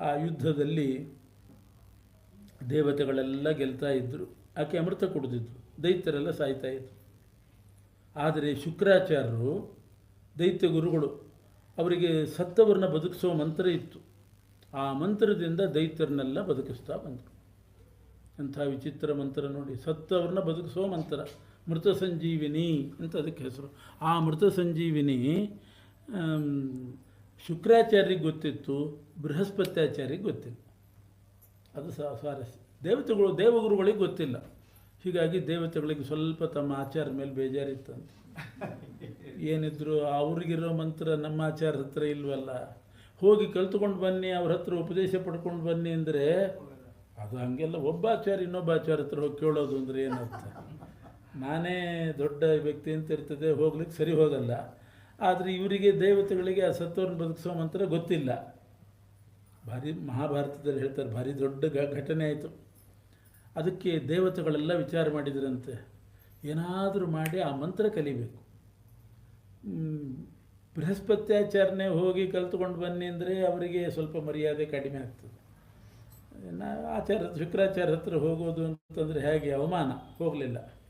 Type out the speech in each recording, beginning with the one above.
ಆ ಯುದ್ಧದಲ್ಲಿ ದೇವತೆಗಳೆಲ್ಲ ಗೆಲ್ತಾ ಇದ್ದರು ಆಕೆ ಅಮೃತ ಕುಡಿದಿದ್ರು. ದೈತ್ಯರೆಲ್ಲ ಸಾಯ್ತಾ ಇದ್ರು. ಆದರೆ ಶುಕ್ರಾಚಾರ್ಯರು, ದೈತ್ಯ ಗುರುಗಳು ಅವರಿಗೆ ಸತ್ತವರನ್ನ ಬದುಕಿಸೋ ಮಂತ್ರ ಇತ್ತು. ಆ ಮಂತ್ರದಿಂದ ದೈತ್ಯರನ್ನೆಲ್ಲ ಬದುಕಿಸ್ತಾ ಬಂದರು. ಅಂಥ ವಿಚಿತ್ರ ಮಂತ್ರ ನೋಡಿ. ಸತ್ತವ್ರನ್ನ ಬದುಕಿಸೋ ಮಂತ್ರ. ಮೃತ ಸಂಜೀವಿನಿ ಅಂತ ಅದಕ್ಕೆ ಹೆಸರು. ಆ ಮೃತ ಸಂಜೀವಿನಿ ಶುಕ್ರಾಚಾರ್ಯರಿಗೆ ಗೊತ್ತಿತ್ತು, ಬೃಹಸ್ಪತ್ಯಾಚಾರ್ಯರಿಗೆ ಗೊತ್ತಿಲ್ಲ. ಅದು ಸ್ವಾರಸ್ಯ. ದೇವತೆಗಳು, ದೇವಗುರುಗಳಿಗೆ ಗೊತ್ತಿಲ್ಲ. ಹೀಗಾಗಿ ದೇವತೆಗಳಿಗೆ ಸ್ವಲ್ಪ ತಮ್ಮ ಆಚಾರ ಮೇಲೆ ಬೇಜಾರಿತ್ತಂತೆ. ಏನಿದ್ರು ಅವ್ರಿಗಿರೋ ಮಂತ್ರ ನಮ್ಮ ಆಚಾರ ಹತ್ರ ಇಲ್ವಲ್ಲ? ಹೋಗಿ ಕಲ್ತ್ಕೊಂಡು ಬನ್ನಿ, ಅವ್ರ ಹತ್ರ ಉಪದೇಶ ಪಡ್ಕೊಂಡು ಬನ್ನಿ ಅಂದರೆ ಅದು ಹಂಗೆಲ್ಲ ಒಬ್ಬ ಆಚಾರ, ಇನ್ನೊಬ್ಬ ಆಚಾರ ಹತ್ರ ಹೋಗಿ ಕೇಳೋದು ಅಂದರೆ ಏನರ್ಥ? ನಾನೇ ದೊಡ್ಡ ವ್ಯಕ್ತಿ ಅಂತ ಇರ್ತದೆ, ಹೋಗ್ಲಿಕ್ಕೆ ಸರಿ ಹೋಗಲ್ಲ. ಆದರೆ ಇವರಿಗೆ ದೇವತೆಗಳಿಗೆ ಆ ಸತ್ವವನ್ನು ಬದುಕಿಸೋ ಮಂತ್ರ ಗೊತ್ತಿಲ್ಲ. ಭಾರಿ ಮಹಾಭಾರತದಲ್ಲಿ ಹೇಳ್ತಾರೆ, ಭಾರಿ ದೊಡ್ಡ ಘಟನೆ ಆಯಿತು. ಅದಕ್ಕೆ ದೇವತೆಗಳೆಲ್ಲ ವಿಚಾರ ಮಾಡಿದ್ರಂತೆ. ಏನಾದರೂ ಮಾಡಿ ಆ ಮಂತ್ರ ಕಲಿಬೇಕು. ಬೃಹಸ್ಪತ್ಯಾಚರಣೆ ಹೋಗಿ ಕಲ್ತ್ಕೊಂಡು ಬನ್ನಿ ಅಂದರೆ ಅವರಿಗೆ ಸ್ವಲ್ಪ ಮರ್ಯಾದೆ ಕಡಿಮೆ ಆಗ್ತದೆ. ನಾ ಆಚಾರ ಶುಕ್ರಾಚಾರ್ಯ ಹತ್ರ ಹೋಗೋದು ಅಂತಂದರೆ ಹೇಗೆ ಅವಮಾನ? ಹೋಗಲಿಲ್ಲ.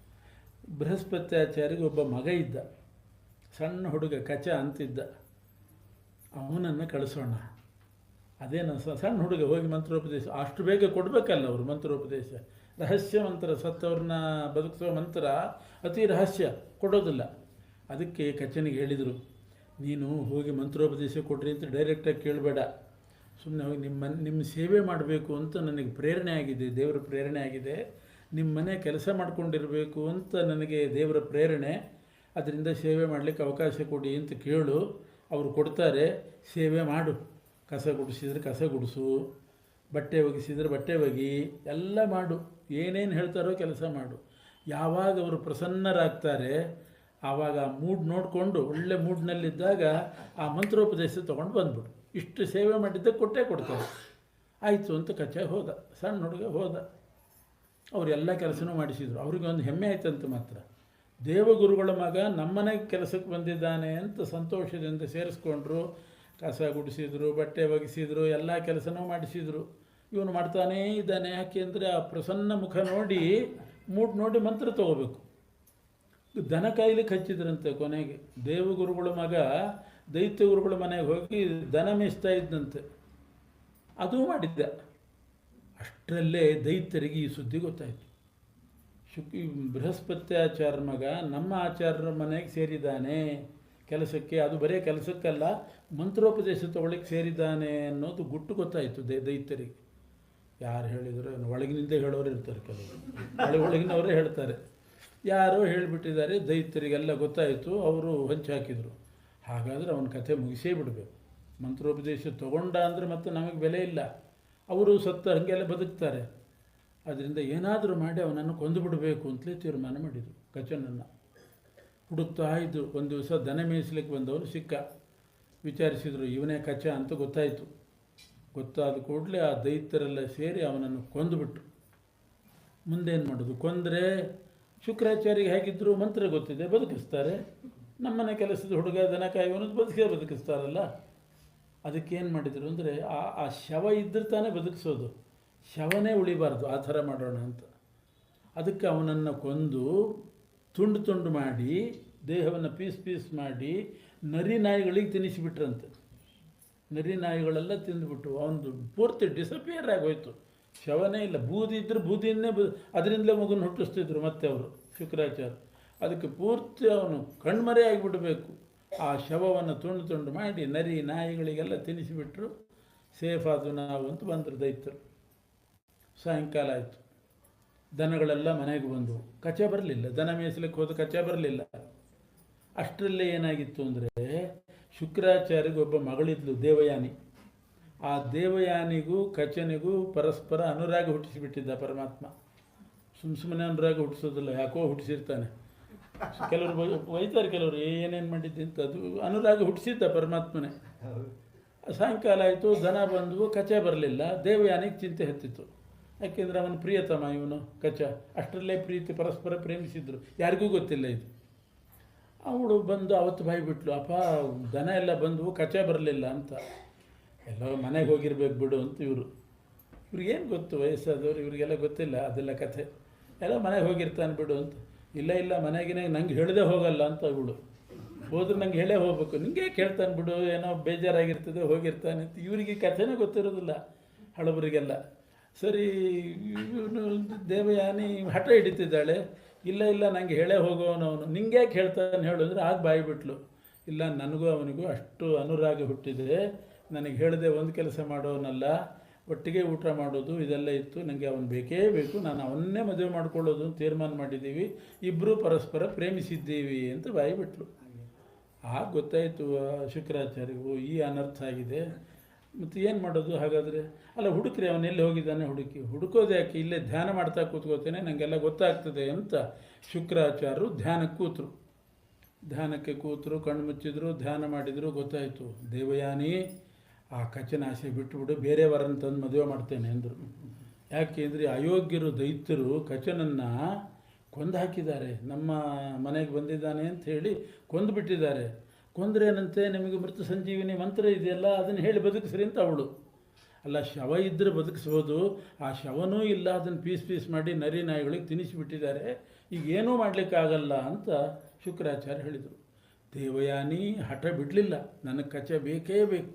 ಬೃಹಸ್ಪತ್ಯಾಚಾರ್ಯಗೆ ಒಬ್ಬ ಮಗ ಇದ್ದ. ಸಣ್ಣ ಹುಡುಗ ಕಚ ಅಂತಿದ್ದ. ಅವನನ್ನು ಕಳಿಸೋಣ. ಅದೇನು ಸಣ್ಣ ಹುಡುಗ ಹೋಗಿ ಮಂತ್ರೋಪದೇಶ, ಅಷ್ಟು ಬೇಗ ಕೊಡಬೇಕಲ್ಲ ಅವರು ಮಂತ್ರೋಪದೇಶ. ರಹಸ್ಯ ಮಂತ್ರ, ಸತ್ತವ್ರನ್ನ ಬದುಕಿಸೋ ಮಂತ್ರ ಅತಿ ರಹಸ್ಯ, ಕೊಡೋದಿಲ್ಲ. ಅದಕ್ಕೆ ಕಚನಿಗೆ ಹೇಳಿದರು, ನೀನು ಹೋಗಿ ಮಂತ್ರೋಪದೇಶ ಕೊಡ್ರಿ ಅಂತ ಡೈರೆಕ್ಟಾಗಿ ಕೇಳಬೇಡ. ಸುಮ್ಮನೆ ಹೋಗಿ ನಿಮ್ಮ ನಿಮ್ಮ ಸೇವೆ ಮಾಡಬೇಕು ಅಂತ ನನಗೆ ಪ್ರೇರಣೆ ಆಗಿದೆ, ದೇವರ ಪ್ರೇರಣೆ ಆಗಿದೆ. ನಿಮ್ಮ ಮನೆ ಕೆಲಸ ಮಾಡ್ಕೊಂಡಿರಬೇಕು ಅಂತ ನನಗೆ ದೇವರ ಪ್ರೇರಣೆ. ಅದರಿಂದ ಸೇವೆ ಮಾಡಲಿಕ್ಕೆ ಅವಕಾಶ ಕೊಡಿ ಅಂತ ಕೇಳು. ಅವರು ಕೊಡ್ತಾರೆ, ಸೇವೆ ಮಾಡು. ಕಸ ಗುಡಿಸಿದ್ರೆ ಕಸ ಗುಡಿಸು, ಬಟ್ಟೆ ಒಗಿಸಿದ್ರೆ ಬಟ್ಟೆ ಒಗಿ, ಎಲ್ಲ ಮಾಡು. ಏನೇನು ಹೇಳ್ತಾರೋ ಕೆಲಸ ಮಾಡು. ಯಾವಾಗ ಅವರು ಪ್ರಸನ್ನರಾಗ್ತಾರೆ, ಆವಾಗ ಆ ಮೂಡ್ ನೋಡಿಕೊಂಡು, ಒಳ್ಳೆ ಮೂಡ್ನಲ್ಲಿದ್ದಾಗ ಆ ಮಂತ್ರೋಪದೇಶ ತೊಗೊಂಡು ಬಂದ್ಬಿಡು. ಇಷ್ಟು ಸೇವೆ ಮಾಡಿದ್ದಕ್ಕೆ ಕೊಟ್ಟೇ ಕೊಡ್ತಾರೆ. ಆಯಿತು ಅಂತ ಕಚ್ಚೆ ಹೋದ, ಸಣ್ಣ ಹುಡುಗ ಹೋದ. ಅವರೆಲ್ಲ ಕೆಲಸನೂ ಮಾಡಿಸಿದರು. ಅವ್ರಿಗೆ ಒಂದು ಹೆಮ್ಮೆ ಆಯ್ತಂತ ಮಾತ್ರ. ದೇವಗುರುಗಳ ಮಗ ನಮ್ಮನೆ ಕೆಲಸಕ್ಕೆ ಬಂದಿದ್ದಾನೆ ಅಂತ ಸಂತೋಷದಿಂದ ಸೇರಿಸ್ಕೊಂಡ್ರು, ಕಸ ಗುಡಿಸಿದ್ರು, ಬಟ್ಟೆ ಒಗಿಸಿದ್ರು, ಎಲ್ಲ ಕೆಲಸನೂ ಮಾಡಿಸಿದ್ರು. ಇವನು ಮಾಡ್ತಾನೇ ಇದ್ದಾನೆ, ಯಾಕೆ ಅಂದರೆ ಆ ಪ್ರಸನ್ನ ಮುಖ ನೋಡಿ, ಮೂಡ್ ನೋಡಿ ಮಂತ್ರ ತಗೋಬೇಕು. ದನ ಕಾಯ್ಲಿಕ್ಕೆ ಹಚ್ಚಿದ್ರಂತೆ ಕೊನೆಗೆ. ದೇವಗುರುಗಳ ಮಗ, ದೈತ್ಯ ಗುರುಗಳ ಮನೆಗೆ ಹೋಗಿ ದನ ಮೇಯಿಸ್ತಾ ಇದ್ದಂತೆ. ಅದೂ ಮಾಡಿದ್ದ. ಅಷ್ಟರಲ್ಲೇ ದೈತ್ಯರಿಗೆ ಈ ಸುದ್ದಿ ಗೊತ್ತಾಯಿತು. ಶುಕ್ ಬೃಹಸ್ಪತಿ ಬೃಹಸ್ಪತ್ಯಾಚಾರ್ಯ ಮಗ ನಮ್ಮ ಆಚಾರ್ಯರ ಮನೆಗೆ ಸೇರಿದ್ದಾನೆ. ಕೆಲಸಕ್ಕೆ ಅದು ಬರೀ ಕೆಲಸಕ್ಕಲ್ಲ, ಮಂತ್ರೋಪದೇಶ ತಗೊಳ್ಳಿಕ್ಕೆ ಸೇರಿದ್ದಾನೆ ಅನ್ನೋದು ಗುಟ್ಟು ಗೊತ್ತಾಯಿತು ದೇ ದೈತ್ಯರಿಗೆ. ಯಾರು ಹೇಳಿದ್ರು ಒಳಗಿನಿಂದ ಹೇಳೋರು ಇರ್ತಾರೆ ಕೆಲವರು. ಒಳಗೆ ಒಳಗಿನವರೇ ಹೇಳ್ತಾರೆ. ಯಾರೋ ಹೇಳಿಬಿಟ್ಟಿದ್ದಾರೆ, ದೈತ್ಯರಿಗೆಲ್ಲ ಗೊತ್ತಾಯಿತು, ಅವರು ಹಂಚಿ ಹಾಕಿದರು ಹಾಗಾದರೆ ಅವನ ಕಥೆ ಮುಗಿಸೇ ಬಿಡಬೇಕು. ಮಂತ್ರೋಪದೇಶ ತಗೊಂಡ ಅಂದರೆ ಮತ್ತೆ ನಮಗೆ ಬೆಲೆ ಇಲ್ಲ. ಅವರು ಸತ್ತ ಹಾಗೆಲ್ಲ ಬದುಕ್ತಾರೆ. ಅದರಿಂದ ಏನಾದರೂ ಮಾಡಿ ಅವನನ್ನು ಕೊಂದು ಬಿಡಬೇಕು ಅಂತಲೇ ತೀರ್ಮಾನ ಮಾಡಿದರು. ಕಚನನ್ನು ಹುಡುಕ್ತಾ ಇದ್ದರು ಒಂದು ದಿವಸ ದನ ಮೇಯಿಸ್ಲಿಕ್ಕೆ ಬಂದವನು ಸಿಕ್ಕ. ವಿಚಾರಿಸಿದರು, ಇವನೇ ಕಚ ಅಂತ ಗೊತ್ತಾಯಿತು. ಗೊತ್ತಾದ ಕೂಡಲೇ ಆ ದೈತ್ಯರೆಲ್ಲ ಸೇರಿ ಅವನನ್ನು ಕೊಂದುಬಿಟ್ರು ಮುಂದೇನು ಮಾಡೋದು? ಕೊಂದರೆ ಶುಕ್ರಾಚಾರ್ಯಗೆ ಹೇಗಿದ್ದರು ಮಂತ್ರ ಗೊತ್ತಿದೆ, ಬದುಕಿಸ್ತಾರೆ. ನಮ್ಮನೆ ಕೆಲಸದ ಹುಡುಗ ದನ ಕಾಯುವನು ಬದುಕೇ ಬದುಕಿಸ್ತಾರಲ್ಲ. ಅದಕ್ಕೇನು ಮಾಡಿದರು ಅಂದರೆ ಆ ಆ ಶವ ಇದ್ದರೆ ತಾನೇ ಬದುಕಿಸೋದು. ಶವನೇ ಉಳಿಬಾರ್ದು, ಆ ಥರ ಮಾಡೋಣ ಅಂತ. ಅದಕ್ಕೆ ಅವನನ್ನು ಕೊಂದು ತುಂಡು ತುಂಡು ಮಾಡಿ, ದೇಹವನ್ನು ಪೀಸ್ ಪೀಸ್ ಮಾಡಿ, ನರಿ ನಾಯಿಗಳಿಗೆ ತಿನ್ನಿಸಿಬಿಟ್ರಂತೆ. ನರಿ ನಾಯಿಗಳೆಲ್ಲ ತಿಂದುಬಿಟ್ಟು ಅವನು ಪೂರ್ತಿ ಡಿಸಪಿಯರ್ ಆಗೋಯ್ತು. ಶವನೇ ಇಲ್ಲ, ಬೂದಿ ಇದ್ದರೆ ಬೂದಿಯನ್ನೇ ಅದರಿಂದಲೇ ಮಗುನ ಹುಟ್ಟಿಸ್ತಿದ್ರು ಮತ್ತೆ ಅವರು, ಶುಕ್ರಾಚಾರ್ಯ. ಅದಕ್ಕೆ ಪೂರ್ತಿ ಅವನು ಕಣ್ಮರೆ ಆಗಿಬಿಡಬೇಕು. ಆ ಶವವನ್ನು ತುಂಡು ತುಂಡು ಮಾಡಿ ನರಿ ನಾಯಿಗಳಿಗೆಲ್ಲ ತಿನ್ನಿಸಿಬಿಟ್ರು, ಸೇಫ್ ಆದು ನಾವು ಅಂತ ಬಂದರು ದೈತ್ಯರು. ಸಾಯಂಕಾಲ ಆಯಿತು. ದನಗಳೆಲ್ಲ ಮನೆಗೆ ಬಂದವು. ಕಚ್ಚೆ ಬರಲಿಲ್ಲ. ದನ ಮೇಯಿಸ್ಲಿಕ್ಕೆ ಹೋದ ಕಚ್ಚೆ ಬರಲಿಲ್ಲ. ಅಷ್ಟರಲ್ಲೇ ಏನಾಗಿತ್ತು ಅಂದರೆ ಶುಕ್ರಾಚಾರ್ಯಗೆ ಒಬ್ಬ ಮಗಳಿದ್ಲು ದೇವಯಾನಿ. ಆ ದೇವಯಾನಿಗೂ ಕಚನಿಗೂ ಪರಸ್ಪರ ಅನುರಾಗ ಹುಟ್ಟಿಸಿಬಿಟ್ಟಿದ್ದ ಪರಮಾತ್ಮ. ಸುಮ್ಮ ಸುಮ್ಮನೆ ಅನುರಾಗ ಹುಟ್ಟಿಸೋದಿಲ್ಲ ಯಾಕೋ ಹುಟ್ಟಿಸಿರ್ತಾನೆ. ಕೆಲವರು ಒಯ್ತಾರೆ ಕೆಲವರು ಏನೇನು ಮಾಡಿದ್ದೆ ಅಂತ ಅದು ಅನುರಾಗ ಹುಟ್ಟಿಸಿದ್ದ ಪರಮಾತ್ಮನೇ. ಸಾಯಂಕಾಲ ಆಯಿತು ದನ ಬಂದವು ಕಚೆ ಬರಲಿಲ್ಲ ದೇವಯಾನಿಗೆ ಚಿಂತೆ ಹತ್ತಿತ್ತು. ಯಾಕೆಂದರೆ ಅವನು ಪ್ರಿಯತಮ, ಇವನು ಕಚ ಅಷ್ಟರಲ್ಲೇ ಪ್ರೀತಿ, ಪರಸ್ಪರ ಪ್ರೇಮಿಸಿದ್ರು. ಯಾರಿಗೂ ಗೊತ್ತಿಲ್ಲ ಇದು. ಅವಳು ಬಂದು ಅವತ್ತು ಬಾಯಿ ಬಿಟ್ಲು ಅಪ್ಪ, ದನ ಎಲ್ಲ ಬಂದವು ಕಚ ಬರಲಿಲ್ಲ ಅಂತ. ಎಲ್ಲ ಮನೆಗೆ ಹೋಗಿರ್ಬೇಕು ಬಿಡು ಅಂತ ಇವರು. ಇವ್ರಿಗೇನು ಗೊತ್ತು ವಯಸ್ಸಾದವ್ರು, ಇವರಿಗೆಲ್ಲ ಗೊತ್ತಿಲ್ಲ, ಅದೆಲ್ಲ ಕಥೆ. ಎಲ್ಲ ಮನೆಗೆ ಹೋಗಿರ್ತಾನೆ ಬಿಡು ಅಂತ. ಇಲ್ಲ ಇಲ್ಲ, ಮನೆಗಿನ ನಂಗೆ ಹೇಳದೆ ಹೋಗಲ್ಲ ಅಂತ ಇವಳು ಹೋದ್ರೆ ನಂಗೆ ಹೇಳೇ ಹೋಗ್ಬೇಕು. ನಿಂಗೆ ಕೇಳ್ತಾನೆ ಬಿಡು, ಏನೋ ಬೇಜಾರಾಗಿರ್ತದೆ, ಹೋಗಿರ್ತಾನೆ ಅಂತ. ಇವರಿಗೆ ಕಥೆನೇ ಗೊತ್ತಿರೋದಿಲ್ಲ, ಹಳಬರಿಗೆಲ್ಲ. ಸರಿ ದೇವಯಾನಿ ಹಠ ಹಿಡಿತಿದ್ದಾಳೆ. ಇಲ್ಲ ಇಲ್ಲ ನನಗೆ ಹೇಳೇ ಹೋಗೋನು ಅವನು ನಿಂಗೆ ಹೇಳ್ತಾನೆ ಹೇಳಿದ್ರೆ ಆಗ ಬಾಯಿ ಬಿಟ್ಲು. ಇಲ್ಲ, ನನಗೂ ಅವನಿಗೂ ಅಷ್ಟು ಅನುರಾಗ ಹುಟ್ಟಿದೆ. ನನಗೆ ಹೇಳಿದೆ ಒಂದು ಕೆಲಸ ಮಾಡೋನಲ್ಲ. ಒಟ್ಟಿಗೆ ಊಟ ಮಾಡೋದು ಇದೆಲ್ಲ ಇತ್ತು. ನನಗೆ ಅವನು ಬೇಕೇ ಬೇಕು. ನಾನು ಅವನ್ನೇ ಮದುವೆ ಮಾಡ್ಕೊಳ್ಳೋದು ತೀರ್ಮಾನ ಮಾಡಿದ್ದೀವಿ. ಇಬ್ಬರೂ ಪರಸ್ಪರ ಪ್ರೇಮಿಸಿದ್ದೀವಿ ಅಂತ ಬಾಯಿ ಬಿಟ್ಲು. ಆಗ ಗೊತ್ತಾಯಿತು ಶುಕ್ರಾಚಾರ್ಯವು ಈ ಅನರ್ಥ ಆಗಿದೆ. ಮತ್ತು ಏನು ಮಾಡೋದು ಹಾಗಾದರೆ? ಅಲ್ಲ, ಹುಡುಕ್ರಿ, ಅವನು ಎಲ್ಲಿ ಹೋಗಿದ್ದಾನೆ ಹುಡುಕಿ. ಹುಡುಕೋದೆ ಯಾಕೆ? ಇಲ್ಲೇ ಧ್ಯಾನ ಮಾಡ್ತಾ ಕೂತ್ಕೋತೇನೆ ನನಗೆಲ್ಲ ಗೊತ್ತಾಗ್ತದೆ ಅಂತ ಶುಕ್ರಾಚಾರ್ಯರು ಧ್ಯಾನಕ್ಕೆ ಕೂತರು. ಧ್ಯಾನಕ್ಕೆ ಕೂತರು, ಕಣ್ಣು ಮುಚ್ಚಿದ್ರು, ಧ್ಯಾನ ಮಾಡಿದರು, ಗೊತ್ತಾಯಿತು. ದೇವಯಾನಿ, ಆ ಕಚ್ಚಿನ ಆಸೆ ಬಿಟ್ಟುಬಿಡು ಬೇರೆಯವರನ್ನು ತಂದು ಮದುವೆ ಮಾಡ್ತೇನೆ ಅಂದರು ಯಾಕೆ ಅಂದರೆ ಅಯೋಗ್ಯರು, ದೈತ್ಯರು ಕಚನನ್ನು ಕೊಂದು ಹಾಕಿದ್ದಾರೆ. ನಮ್ಮ ಮನೆಗೆ ಬಂದಿದ್ದಾನೆ ಅಂತ ಹೇಳಿ ಕೊಂದು ಬಿಟ್ಟಿದ್ದಾರೆ. ಕೊಂದ್ರೇನಂತೆ ನಿಮಗೆ ಮೃತ ಸಂಜೀವಿನಿ ಮಂತ್ರ ಇದೆಯಲ್ಲ, ಅದನ್ನು ಹೇಳಿ ಬದುಕಿಸ್ರಿ ಅಂತ ಅವಳು. ಅಲ್ಲ, ಶವ ಇದ್ದರೆ ಬದುಕಿಸ್ಬೋದು, ಆ ಶವನೂ ಇಲ್ಲ, ಅದನ್ನು ಪೀಸ್ ಪೀಸ್ ಮಾಡಿ ನರಿ ನಾಯಿಗಳಿಗೆ ತಿನ್ನಿಸಿಬಿಟ್ಟಿದ್ದಾರೆ ಈಗ ಏನೂ ಮಾಡಲಿಕ್ಕಾಗಲ್ಲ ಅಂತ ಶುಕ್ರಾಚಾರ್ಯ ಹೇಳಿದರು. ದೇವಯಾನಿ ಹಠ ಬಿಡಲಿಲ್ಲ, ನನಗೆ ಕಚ ಬೇಕೇ ಬೇಕು.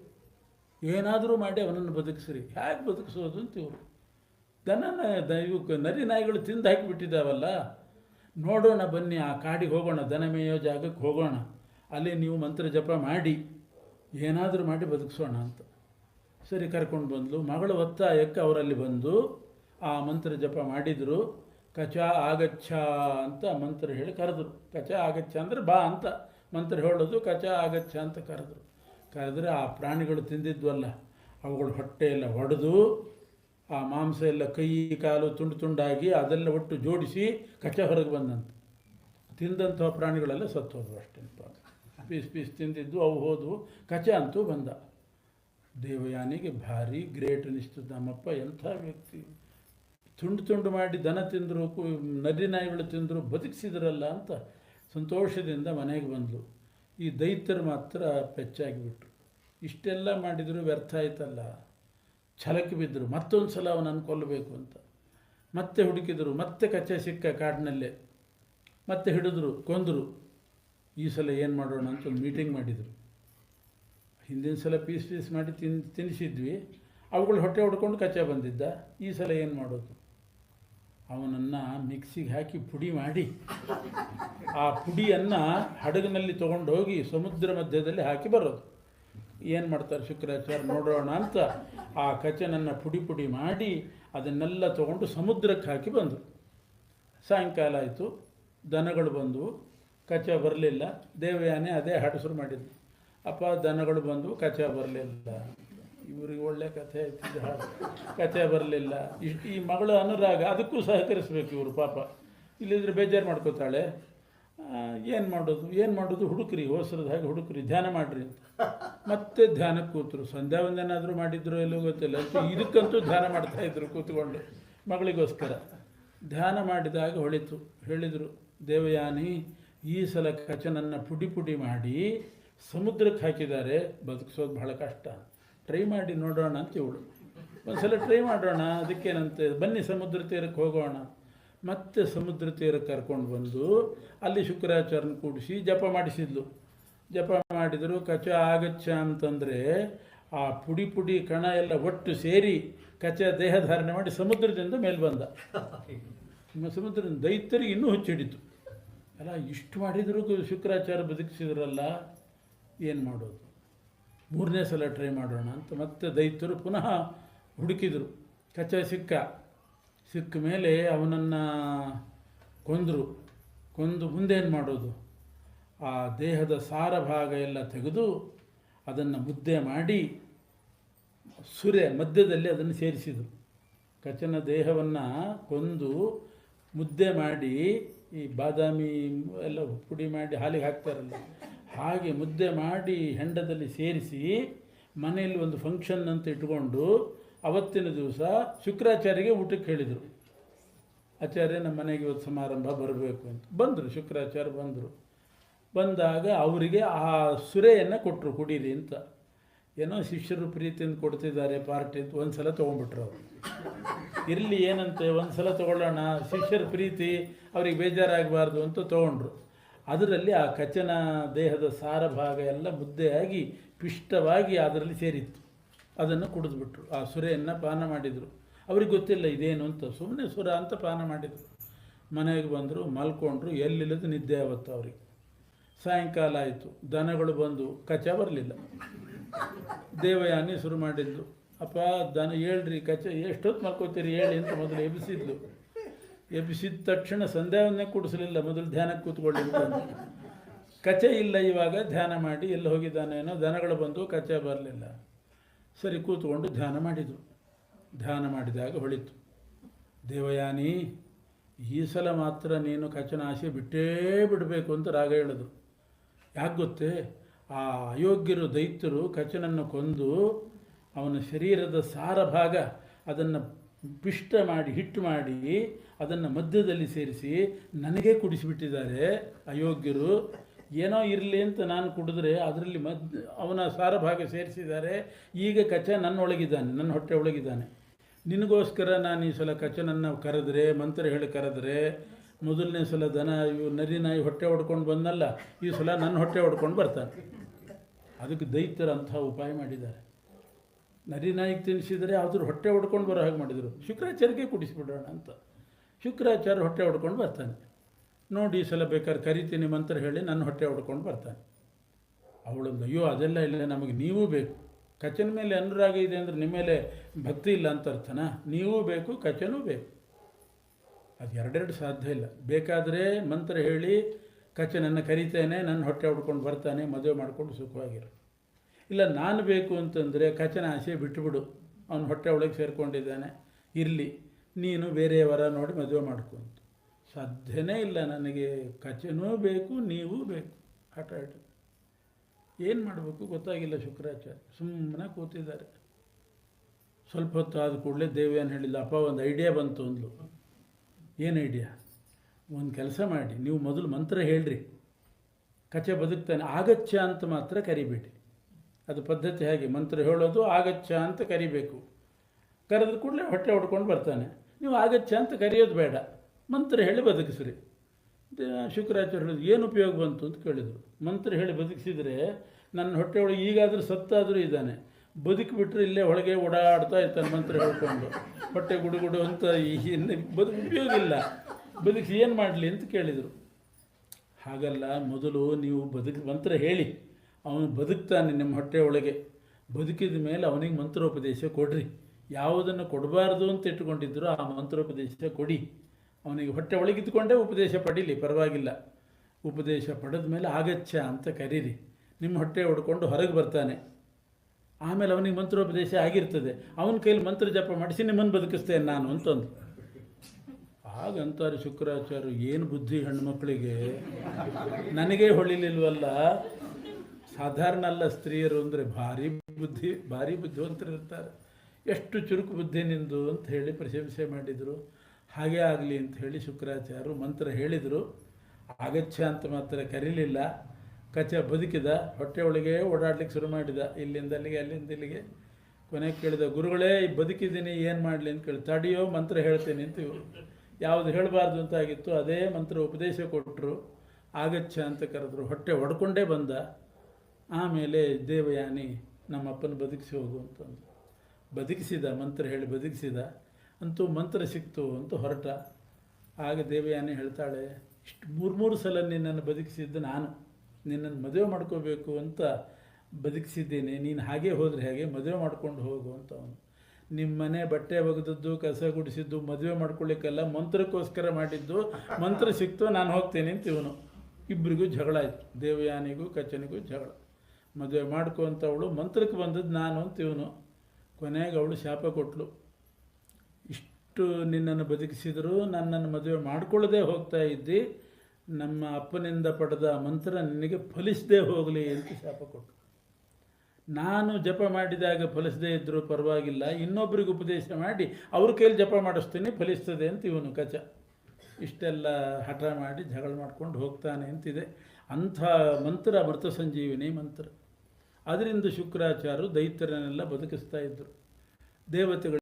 ಏನಾದರೂ ಮಾಡಿ ಅವನನ್ನು ಬದುಕಿಸ್ರಿ. ಹೇಗೆ ಬದುಕಿಸೋದು ಅಂತ ಇವರು. ದನನ ದ ಇವು ನರಿ ನಾಯಿಗಳು ತಿಂದು ಹಾಕಿಬಿಟ್ಟಿದ್ದಾವಲ್ಲ, ನೋಡೋಣ ಬನ್ನಿ, ಆ ಕಾಡಿಗೆ ಹೋಗೋಣ, ದನ ಮೇಯೋ ಜಾಗಕ್ಕೆ ಹೋಗೋಣ. ಅಲ್ಲಿ ನೀವು ಮಂತ್ರ ಜಪ ಮಾಡಿ, ಏನಾದರೂ ಮಾಡಿ ಬದುಕಿಸೋಣ ಅಂತ. ಸರಿ, ಕರ್ಕೊಂಡು ಬಂದಳು ಮಗಳು ಒತ್ತಾಯಕ್ಕೆ ಅವರಲ್ಲಿ ಬಂದು, ಆ ಮಂತ್ರ ಜಪ ಮಾಡಿದರು. ಕಚ ಆಗಚ್ಚ ಅಂತ ಮಂತ್ರ ಹೇಳಿ ಕರೆದ್ರು. ಕಚ ಆಗಚ್ಚ ಅಂದರೆ ಬಾ ಅಂತ ಮಂತ್ರ ಹೇಳೋದು. ಕಚ ಆಗಚ್ಚ ಅಂತ ಕರೆದ್ರು. ಕರೆದ್ರೆ ಆ ಪ್ರಾಣಿಗಳು ತಿಂದಿದ್ವಲ್ಲ, ಅವುಗಳು ಹೊಟ್ಟೆ ಹೊಡೆದು ಆ ಮಾಂಸ ಎಲ್ಲ ಕೈ ಕಾಲು ತುಂಡು ತುಂಡಾಗಿ ಅದೆಲ್ಲ ಒಟ್ಟು ಜೋಡಿಸಿ ಕಚ ಹೊರಗೆ ಬಂದಂತೆ. ತಿಂದಂಥ ಪ್ರಾಣಿಗಳೆಲ್ಲ ಸತ್ತೋದು ಅಷ್ಟೇ ಪೀಸ್ ಪೀಸ್ ತಿಂದಿದ್ದು, ಅವು ಹೋದವು. ಕಚ ಅಂತೂ ಬಂದ. ದೇವಯಾನಿಗೆ ಭಾರಿ ಗ್ರೇಟ್ ಅನಿಸ್ತು. ನಮ್ಮಪ್ಪ ಎಂಥ ವ್ಯಕ್ತಿ. ತುಂಡು ತುಂಡು ಮಾಡಿ ದನ ತಿಂದರು ನದಿ ನಾಯಿಗಳು ತಿಂದರು, ಬದುಕಿಸಿದ್ರಲ್ಲ ಅಂತ ಸಂತೋಷದಿಂದ ಮನೆಗೆ ಬಂದಳು ಈ ದೈತ್ಯರು ಮಾತ್ರ ಪೆಚ್ಚಾಗಿಬಿಟ್ರು ಇಷ್ಟೆಲ್ಲ ಮಾಡಿದರೂ ವ್ಯರ್ಥ ಆಯ್ತಲ್ಲ. ಛಲಕ್ಕೆ ಬಿದ್ದರು. ಮತ್ತೊಂದು ಸಲ ಅವನನ್ನು ಕೊಲ್ಲಬೇಕು ಅಂತ. ಮತ್ತೆ ಹುಡುಕಿದರು. ಮತ್ತೆ ಕಚ್ಚೆ ಸಿಕ್ಕ ಕಾಡಿನಲ್ಲೇ. ಮತ್ತೆ ಹಿಡಿದ್ರು, ಕೊಂದರು. ಈ ಸಲ ಏನು ಮಾಡೋಣ ಅಂತ ಒಂದು ಮೀಟಿಂಗ್ ಮಾಡಿದರು. ಹಿಂದಿನ ಸಲ ಪೀಸ್ ಪೀಸ್ ಮಾಡಿ ತಿನ್ ತಿನ್ನಿಸಿದ್ವಿ ಅವುಗಳು ಹೊಟ್ಟೆ ಹೊಡ್ಕೊಂಡು ಕಚ್ಚಾ ಬಂದಿದ್ದ. ಈ ಸಲ ಏನು ಮಾಡೋದು? ಅವನನ್ನು ಮಿಕ್ಸಿಗೆ ಹಾಕಿ ಪುಡಿ ಮಾಡಿ, ಆ ಪುಡಿಯನ್ನು ಹಡಗಿನಲ್ಲಿ ತೊಗೊಂಡು ಹೋಗಿ ಸಮುದ್ರ ಮಧ್ಯದಲ್ಲಿ ಹಾಕಿ ಬರೋದು. ಏನು ಮಾಡ್ತಾರೆ ಶುಕ್ರಾಚಾರ್ಯ? ನೋಡೋಣ ಅಂತ ಆ ಕಚನನ್ನು ಪುಡಿ ಪುಡಿ ಮಾಡಿ ಅದನ್ನೆಲ್ಲ ತೊಗೊಂಡು ಸಮುದ್ರಕ್ಕೆ ಹಾಕಿ ಬಂದರು. ಸಾಯಂಕಾಲ ಆಯಿತು. ದನಗಳು ಬಂದವು. ಕಚ ಬರಲಿಲ್ಲ. ದೇವಯಾನೆ ಅದೇ ಹಡಸರು ಮಾಡಿದ್ದು. ಅಪ್ಪ, ದನಗಳು ಬಂದವು ಕಚ ಬರಲಿಲ್ಲ. ಇವ್ರಿಗೆ ಒಳ್ಳೆ ಕಥೆ ಆಯ್ತಿದ್ದು ಹಾಡು ಕಥೆ ಬರಲಿಲ್ಲ. ಇಷ್ಟು ಈ ಮಗಳು ಅನುರಾಗ ಅದಕ್ಕೂ ಸಹಕರಿಸ್ಬೇಕು ಇವರು ಪಾಪ. ಇಲ್ಲಿದ್ರೆ ಬೇಜಾರು ಮಾಡ್ಕೋತಾಳೆ. ಏನು ಮಾಡೋದು? ಏನು ಮಾಡೋದು? ಹುಡುಕ್ರಿ, ಹೋಸರದ ಹಾಗೆ ಹುಡುಕ್ರಿ. ಧ್ಯಾನ ಮಾಡಿರಿ ಮತ್ತೆ ಧ್ಯಾನಕ್ಕೆ ಕೂತರು. ಸಂಧ್ಯಾ ಒಂದೇನಾದರೂ ಮಾಡಿದ್ರು ಎಲ್ಲೋ ಗೊತ್ತಿಲ್ಲ. ಇದಕ್ಕಂತೂ ಧ್ಯಾನ ಮಾಡ್ತಾ ಇದ್ರು ಕೂತ್ಕೊಂಡು ಮಗಳಿಗೋಸ್ಕರ. ಧ್ಯಾನ ಮಾಡಿದಾಗ ಹೊಳಿತು. ಹೇಳಿದರು, ದೇವಯಾನಿ ಈ ಸಲ ಕಚನನ್ನು ಪುಡಿ ಪುಡಿ ಮಾಡಿ ಸಮುದ್ರಕ್ಕೆ ಹಾಕಿದ್ದಾರೆ. ಬದುಕಿಸೋದು ಬಹಳ ಕಷ್ಟ. ಟ್ರೈ ಮಾಡಿ ನೋಡೋಣ ಅಂತ ಇವಳು ಒಂದ್ಸಲ ಟ್ರೈ ಮಾಡೋಣ. ಅದಕ್ಕೇನಂತೆ? ಬನ್ನಿ ಸಮುದ್ರ ತೀರಕ್ಕೆ ಹೋಗೋಣ. ಮತ್ತೆ ಸಮುದ್ರ ತೀರಕ್ಕೆ ಕರ್ಕೊಂಡು ಬಂದು ಅಲ್ಲಿ ಶುಕ್ರಾಚಾರ್ಯನ ಕೂಡಿಸಿ ಜಪ ಮಾಡಿಸಿದ್ಲು. ಜಪ ಮಾಡಿದರು ಕಚ ಆಗಚ್ಚ ಅಂತಂದರೆ ಆ ಪುಡಿ ಪುಡಿ ಕಣ ಎಲ್ಲ ಒಟ್ಟು ಸೇರಿ ಕಚ ದೇಹ ಧಾರಣೆ ಮಾಡಿ ಸಮುದ್ರದಿಂದ ಮೇಲೆ ಬಂದ ಸಮುದ್ರದ ದೈತ್ಯರಿಗೆ ಇನ್ನೂ ಹುಚ್ಚಿಡಿತು. ಅಲ್ಲ, ಇಷ್ಟು ಮಾಡಿದರೂ ಶುಕ್ರಾಚಾರ್ಯ ಬದುಕಿಸಿದ್ರಲ್ಲ, ಏನು ಮಾಡೋದು? ಮೂರನೇ ಸಲ ಟ್ರೈ ಮಾಡೋಣ ಅಂತ ಮತ್ತೆ ದೈತ್ಯರು ಪುನಃ ಹುಡುಕಿದರು. ಕಚ್ಚ ಸಿಕ್ಕ. ಸಿಕ್ಕ ಮೇಲೆ ಅವನನ್ನು ಕೊಂದರು. ಕೊಂದು ಮುಂದೇನು ಮಾಡೋದು? ಆ ದೇಹದ ಸಾರ ಭಾಗ ಎಲ್ಲ ತೆಗೆದು ಅದನ್ನು ಮುದ್ದೆ ಮಾಡಿ ಸುರೆ ಮಧ್ಯದಲ್ಲಿ ಅದನ್ನು ಸೇರಿಸಿದರು. ಕಚನ ದೇಹವನ್ನು ಕೊಂದು ಮುದ್ದೆ ಮಾಡಿ ಈ ಬಾದಾಮಿ ಎಲ್ಲ ಪುಡಿ ಮಾಡಿ ಹಾಲಿಗೆ ಹಾಕ್ತಾರಲ್ಲ, ಹಾಗೆ ಮುದ್ದೆ ಮಾಡಿ ಹೆಂಡದಲ್ಲಿ ಸೇರಿಸಿ ಮನೆಯಲ್ಲಿ ಒಂದು ಫಂಕ್ಷನ್ ಅಂತ ಇಟ್ಕೊಂಡು ಅವತ್ತಿನ ದಿವಸ ಶುಕ್ರಾಚಾರ್ಯಗೆ ಊಟಕ್ಕೆ ಹೇಳಿದರು. ಆಚಾರ್ಯ, ನಮ್ಮ ಮನೆಗೆ ಇವತ್ತು ಸಮಾರಂಭ ಬರಬೇಕು ಅಂತ. ಬಂದರು, ಶುಕ್ರಾಚಾರ್ಯ ಬಂದರು. ಬಂದಾಗ ಅವರಿಗೆ ಆ ಸುರೆಯನ್ನು ಕೊಟ್ಟರು ಕುಡೀರಿ ಅಂತ. ಏನೋ ಶಿಷ್ಯರು ಪ್ರೀತಿಯಿಂದ ಕೊಡ್ತಿದ್ದಾರೆ ಪಾರ್ಟಿ ಅಂತ ಒಂದು ಸಲ ತೊಗೊಂಡ್ಬಿಟ್ರು ಅವರು. ಇರಲಿ ಏನಂತೆ ಒಂದು ಸಲ ತೊಗೊಳ್ಳೋಣ, ಶಿಷ್ಯರ ಪ್ರೀತಿ ಅವ್ರಿಗೆ ಬೇಜಾರಾಗಬಾರ್ದು ಅಂತ ತೊಗೊಂಡ್ರು. ಅದರಲ್ಲಿ ಆ ಕಚನ ದೇಹದ ಸಾರ ಭಾಗ ಎಲ್ಲ ಮುದ್ದೆಯಾಗಿ ಪಿಷ್ಟವಾಗಿ ಅದರಲ್ಲಿ ಸೇರಿತ್ತು. ಅದನ್ನು ಕುಡಿದ್ಬಿಟ್ರು. ಆ ಸುರೆಯನ್ನು ಪಾನ ಮಾಡಿದರು. ಅವ್ರಿಗೆ ಗೊತ್ತಿಲ್ಲ, ಇದೇನು ಅಂತ. ಸುಮ್ಮನೆ ಸುರ ಅಂತ ಪಾನ ಮಾಡಿದರು. ಮನೆಗೆ ಬಂದರು, ಮಲ್ಕೊಂಡ್ರು, ಎಲ್ಲಿಲ್ಲದ ನಿದ್ದೆ ಆವತ್ತು ಅವ್ರಿಗೆ. ಸಾಯಂಕಾಲ ಆಯಿತು. ದನಗಳು ಬಂದು ಕಚ ಬರಲಿಲ್ಲ. ದೇವಯಾನಿ ಶುರು ಮಾಡಿದ್ದು. ಅಪ್ಪ, ದನ ಹೇಳ್ರಿ ಕಚ ಎಷ್ಟೊತ್ತು ಮಲ್ಕೋತೀರಿ ಹೇಳಿ ಅಂತ ಮೊದಲು ಎಬ್ಬಿಸಿದ್ಲು. ಎಬ್ಬಿಸಿದ ತಕ್ಷಣ ಸಂಧ್ಯಾವನ್ನೇ ಕೂಡಿಸಲಿಲ್ಲ, ಮೊದಲು ಧ್ಯಾನಕ್ಕೆ ಕೂತ್ಕೊಳ್ಳಿ. ಕಚ ಇಲ್ಲ ಇವಾಗ, ಧ್ಯಾನ ಮಾಡಿ ಎಲ್ಲಿ ಹೋಗಿದ್ದಾನೇನೋ ದನಗಳು ಬಂದು ಕಚೆ ಬರಲಿಲ್ಲ. ಸರಿ, ಕೂತ್ಕೊಂಡು ಧ್ಯಾನ ಮಾಡಿದರು. ಧ್ಯಾನ ಮಾಡಿದಾಗ ಹೊಳಿತು. ದೇವಯಾನಿ, ಈ ಸಲ ಮಾತ್ರ ನೀನು ಕಚನ ಆಸೆ ಬಿಟ್ಟೇ ಬಿಡಬೇಕು ಅಂತ ರಾಗ ಹೇಳಿದ್ರು. ಯಾಕೆ ಗೊತ್ತೇ? ಆ ಅಯೋಗ್ಯರು ದೈತ್ಯರು ಕಚನನ್ನು ಕೊಂದು ಅವನ ಶರೀರದ ಸಾರ ಭಾಗ ಅದನ್ನು ಪಿಷ್ಟ ಮಾಡಿ, ಹಿಟ್ಟು ಮಾಡಿ ಅದನ್ನು ಮಧ್ಯದಲ್ಲಿ ಸೇರಿಸಿ ನನಗೆ ಕುಡಿಸಿಬಿಟ್ಟಿದ್ದಾರೆ ಅಯೋಗ್ಯರು. ಏನೋ ಇರಲಿ ಅಂತ ನಾನು ಕುಡಿದ್ರೆ ಅದರಲ್ಲಿ ಮದ್ ಅವನ ಸಾರ ಭಾಗ ಸೇರಿಸಿದ್ದಾರೆ. ಈಗ ಕಚ ನನ್ನೊಳಗಿದ್ದಾನೆ, ನನ್ನ ಹೊಟ್ಟೆ ಒಳಗಿದ್ದಾನೆ. ನಿನಗೋಸ್ಕರ ನಾನು ಈ ಸಲ ಕಚನನ್ನು ಕರೆದ್ರೆ, ಮಂತ್ರ ಹೇಳಿ ಕರೆದ್ರೆ ಮೊದಲನೇ ಸಲ ದನ ಇವು ನರಿ ನಾಯಿ ಹೊಟ್ಟೆ ಹೊಡ್ಕೊಂಡು ಬಂದಲ್ಲ, ಈ ಸಲ ನನ್ನ ಹೊಟ್ಟೆ ಹೊಡ್ಕೊಂಡು ಬರ್ತಾನೆ ಅದಕ್ಕೆ ದೈತ್ಯರು ಅಂಥ ಉಪಾಯ ಮಾಡಿದ್ದಾರೆ. ನರಿ ನಾಯಿಗೆ ತಿನ್ನಿಸಿದರೆ ಆದರೂ ಹೊಟ್ಟೆ ಹೊಡ್ಕೊಂಡು ಬರೋ ಹಾಗೆ ಮಾಡಿದರು. ಶುಕ್ರಾಚಾರ್ಯಕ್ಕೆ ಕುಡಿಸಿಬಿಡೋಣ ಅಂತ. ಶುಕ್ರಾಚಾರ್ಯ ಹೊಟ್ಟೆ ಹೊಡ್ಕೊಂಡು ಬರ್ತಾನೆ. ನೋಡಿ, ಈ ಸಲ ಬೇಕಾದ್ರೆ ಕರಿತೀನಿ ಮಂತ್ರ ಹೇಳಿ ನನ್ನ ಹೊಟ್ಟೆ ಹೊಡ್ಕೊಂಡು ಬರ್ತಾನೆ. ಅವಳೊಂದು, ಅಯ್ಯೋ, ಅದೆಲ್ಲ ಇಲ್ಲ ನಮಗೆ ನೀವೂ ಬೇಕು. ಕಚನ ಮೇಲೆ ಅನುರಾಗ ಇದೆ ಅಂದರೆ ನಿಮ್ಮ ಮೇಲೆ ಭಕ್ತಿ ಇಲ್ಲ ಅಂತ ಅರ್ಥನಾ? ನೀವೂ ಬೇಕು, ಕಚನೂ ಬೇಕು. ಅದು ಎರಡೆರಡು ಸಾಧ್ಯ ಇಲ್ಲ. ಬೇಕಾದರೆ ಮಂತ್ರ ಹೇಳಿ ಕಚನನ್ನು ಕರಿತೇನೆ, ನನ್ನ ಹೊಟ್ಟೆ ಹೊಡ್ಕೊಂಡು ಬರ್ತಾನೆ, ಮದುವೆ ಮಾಡಿಕೊಂಡು ಸುಖವಾಗಿರು. ಇಲ್ಲ, ನಾನು ಬೇಕು ಅಂತಂದರೆ ಕಚನ ಆಸೆ ಬಿಟ್ಟುಬಿಡು ಅವನು ಹೊಟ್ಟೆ ಒಳಗೆ ಸೇರಿಕೊಂಡಿದ್ದಾನೆ. ಇರಲಿ, ನೀನು ಬೇರೆಯವರ ನೋಡಿ ಮದುವೆ ಮಾಡ್ಕೊಂತ ಸಾಧ್ಯನೇ ಇಲ್ಲ ನನಗೆ. ಕಚನೂ ಬೇಕು, ನೀವೂ ಬೇಕು. ಆಟ ಆಟ ಏನು ಮಾಡಬೇಕು ಗೊತ್ತಾಗಿಲ್ಲ ಶುಕ್ರಾಚಾರ್ಯ. ಸುಮ್ಮನೆ ಕೂತಿದ್ದಾರೆ. ಸ್ವಲ್ಪ ಹೊತ್ತು ಆದ ಕೂಡಲೇ ದೇವ್ಯಾನ್ ಹೇಳಿಲ್ಲ ಅಪ್ಪ, ಒಂದು ಐಡಿಯಾ ಬಂತು ಅಂದ್ಲು. ಏನು ಐಡಿಯಾ ಒಂದು ಕೆಲಸ ಮಾಡಿ. ನೀವು ಮೊದಲು ಮಂತ್ರ ಹೇಳ್ರಿ. ಕಚೆ ಬದುಕ್ತಾನೆ. ಆಗಚ್ಚ ಅಂತ ಮಾತ್ರ ಕರಿಬೇಡಿ. ಅದು ಪದ್ಧತಿ ಹಾಗೆ. ಮಂತ್ರ ಹೇಳೋದು ಆಗಚ್ಚ ಅಂತ ಕರಿಬೇಕು. ಕರೆದ ಕೂಡಲೇ ಹೊಟ್ಟೆ ಹೊಡ್ಕೊಂಡು ಬರ್ತಾನೆ. ನೀವು ಆಗಚ್ಚ ಅಂತ ಕರೆಯೋದು ಬೇಡ. ಮಂತ್ರ ಹೇಳಿ ಬದುಕಿಸ್ರಿ. ಶುಕ್ರಾಚಾರ್ಯ ಏನು ಉಪಯೋಗ ಬಂತು? ಅಂತ ಕೇಳಿದರು. ಮಂತ್ರ ಹೇಳಿ ಬದುಕಿಸಿದರೆ ನನ್ನ ಹೊಟ್ಟೆ ಒಳಗೆ ಈಗಾದರೂ ಸತ್ತಾದರೂ ಇದ್ದಾನೆ. ಬದುಕಿಬಿಟ್ರೆ ಇಲ್ಲೇ ಒಳಗೆ ಓಡಾಡ್ತಾ ಇರ್ತಾನೆ ಮಂತ್ರ ಹೇಳ್ಕೊಂಡು ಹೊಟ್ಟೆ ಗುಡುಗುಡು ಅಂತ ಈ ಇನ್ನು ಬದುಕು ಉಪಯೋಗಿಲ್ಲ ಬದುಕಿಸಿ ಏನು ಮಾಡಲಿ ಅಂತ ಕೇಳಿದರು. ಹಾಗಲ್ಲ, ಮೊದಲು ನೀವು ಬದುಕು, ಮಂತ್ರ ಹೇಳಿ. ಅವನು ಬದುಕ್ತಾನೆ ನಿಮ್ಮ ಹೊಟ್ಟೆ ಒಳಗೆ. ಬದುಕಿದ ಮೇಲೆ ಅವನಿಗೆ ಮಂತ್ರೋಪದೇಶ ಕೊಡ್ರಿ. ಯಾವುದನ್ನು ಕೊಡಬಾರ್ದು ಅಂತ ಇಟ್ಟುಕೊಂಡಿದ್ರು ಆ ಮಂತ್ರೋಪದೇಶ ಕೊಡಿ. ಅವನಿಗೆ ಹೊಟ್ಟೆ ಒಳಗಿದ್ದುಕೊಂಡೇ ಉಪದೇಶ ಪಡೀಲಿ, ಪರವಾಗಿಲ್ಲ. ಉಪದೇಶ ಪಡೆದ ಮೇಲೆ ಆಗಚ್ಚ ಅಂತ ಕರೀರಿ. ನಿಮ್ಮ ಹೊಟ್ಟೆ ಹೊಡ್ಕೊಂಡು ಹೊರಗೆ ಬರ್ತಾನೆ. ಆಮೇಲೆ ಅವನಿಗೆ ಮಂತ್ರೋಪದೇಶ ಆಗಿರ್ತದೆ. ಅವನ ಕೈಲಿ ಮಂತ್ರ ಜಪ ಮಾಡಿಸಿ ನಿಮ್ಮನ್ನು ಬದುಕಿಸ್ತೇನೆ ನಾನು ಅಂತಂದು. ಹಾಗಂತಾರೆ ಶುಕ್ರಾಚಾರ್ಯರು ಏನು ಬುದ್ಧಿ ಹೆಣ್ಮಕ್ಳಿಗೆ ನನಗೇ ಹೊಳಿಲಿಲ್ವಲ್ಲ? ಸಾಧಾರಣ ಅಲ್ಲ ಸ್ತ್ರೀಯರು ಅಂದರೆ ಭಾರಿ ಬುದ್ಧಿ, ಭಾರಿ ಬುದ್ಧಿವಂತರಿರ್ತಾರೆ ಎಷ್ಟು ಚುರುಕು ಬುದ್ಧಿ ನಿಂದು? ಅಂತ ಹೇಳಿ ಪ್ರಶಂಸೆ ಮಾಡಿದರು. ಹಾಗೆ ಆಗಲಿ ಅಂತ ಹೇಳಿ ಶುಕ್ರಾಚಾರ್ಯರು ಮಂತ್ರ ಹೇಳಿದರು. ಆಗಚ್ಚ ಅಂತ ಮಾತ್ರ ಕರೀಲಿಲ್ಲ. ಕಚ ಬದುಕಿದ, ಹೊಟ್ಟೆ ಒಳಗೆ ಓಡಾಡ್ಲಿಕ್ಕೆ ಶುರು ಮಾಡಿದ, ಇಲ್ಲಿಂದ ಅಲ್ಲಿಗೆ, ಅಲ್ಲಿಂದ ಇಲ್ಲಿಗೆ. ಕೊನೆಗೆ ಕೇಳಿದ, ಗುರುಗಳೇ ಬದುಕಿದ್ದೀನಿ, ಏನು ಮಾಡಲಿ ಅಂತ ಕೇಳಿ ತಡಿಯೋ ಮಂತ್ರ ಹೇಳ್ತೇನೆ ಅಂತ ಯಾವುದು ಹೇಳಬಾರ್ದು ಅಂತ ಆಗಿತ್ತು, ಅದೇ ಮಂತ್ರ ಉಪದೇಶ ಕೊಟ್ಟರು ಆಗಚ್ಚ ಅಂತ ಕರೆದ್ರು. ಹೊಟ್ಟೆ ಹೊಡ್ಕೊಂಡೇ ಬಂದ. ಆಮೇಲೆ, ದೇವಯಾನಿ, ನಮ್ಮಪ್ಪನ ಬದುಕಿಸಿ ಹೋಗು ಅಂತಂದು ಬದುಕಿಸಿದ, ಮಂತ್ರ ಹೇಳಿ ಬದುಕಿಸಿದ. ಅಂತೂ ಮಂತ್ರ ಸಿಕ್ತು ಅಂತ ಹೊರಟ. ಆಗ ದೇವಯಾನಿ ಹೇಳ್ತಾಳೆ, ಇಷ್ಟು ಮೂರು ಮೂರು ಸಲ ನಿನ್ನನ್ನು ಬದುಕಿಸಿದ್ದು ನಾನು. ನಿನ್ನನ್ನು ಮದುವೆ ಮಾಡ್ಕೋಬೇಕು ಅಂತ ಬದುಕಿಸಿದ್ದೇನೆ. ನೀನು ಹಾಗೆ ಹೋದರೆ ಹೇಗೆ? ಮದುವೆ ಮಾಡ್ಕೊಂಡು ಹೋಗು ಅಂತ ಅವನು. ನಿಮ್ಮ ಮನೆ ಬಟ್ಟೆ ಒಗೆದದ್ದು, ಕಸ ಗುಡಿಸಿದ್ದು ಮದುವೆ ಮಾಡ್ಕೊಳ್ಳಿಕ್ಕೆಲ್ಲ, ಮಂತ್ರಕ್ಕೋಸ್ಕರ ಮಾಡಿದ್ದು ಮಂತ್ರ ಸಿಕ್ತು ನಾನು ಹೋಗ್ತೇನೆ ಅಂತ ಇವನು. ಇಬ್ಬರಿಗೂ ಜಗಳ ಆಯಿತು. ದೇವಯಾನಿಗೂ ಕಚ್ಚನಿಗೂ ಜಗಳ. ಮದುವೆ ಮಾಡ್ಕೊ ಅಂತ ಅವಳು ಮಂತ್ರಕ್ಕೆ ಬಂದದ್ದು ನಾನು ಅಂತ ಇವನು. ಕೊನೆಗೆ ಅವಳು ಶಾಪ ಕೊಟ್ಟಳು ಇಷ್ಟು ನಿನ್ನನ್ನು ಬದುಕಿಸಿದರೂ ನನ್ನನ್ನು ಮದುವೆ ಮಾಡ್ಕೊಳ್ಳದೆ ಹೋಗ್ತಾ ಇದ್ದಿ. ನಮ್ಮ ಅಪ್ಪನಿಂದ ಪಡೆದ ಮಂತ್ರ ನಿನಗೆ ಫಲಿಸದೇ ಹೋಗಲಿ ಅಂತ ಶಾಪ ಕೊಟ್ಟು ನಾನು ಜಪ ಮಾಡಿದಾಗ ಫಲಿಸದೇ ಇದ್ದರೂ ಪರವಾಗಿಲ್ಲ ಇನ್ನೊಬ್ಬರಿಗೆ ಉಪದೇಶ ಮಾಡಿ ಅವ್ರ ಕೈಲಿ ಜಪ ಮಾಡಿಸ್ತೀನಿ, ಫಲಿಸ್ತದೆ ಅಂತ ಇವನು ಕಚ. ಇಷ್ಟೆಲ್ಲ ಹಠ ಮಾಡಿ ಜಗಳ ಮಾಡ್ಕೊಂಡು ಹೋಗ್ತಾನೆ ಅಂತಿದೆ. ಅಂಥ ಮಂತ್ರ ಮೃತ ಸಂಜೀವಿನಿ ಮಂತ್ರ. ಅದರಿಂದ ಶುಕ್ರಾಚಾರ್ಯರು ದೈತ್ಯರನ್ನೆಲ್ಲ ಬದುಕಿಸ್ತಾ ಇದ್ದರು ದೇವತೆಗಳು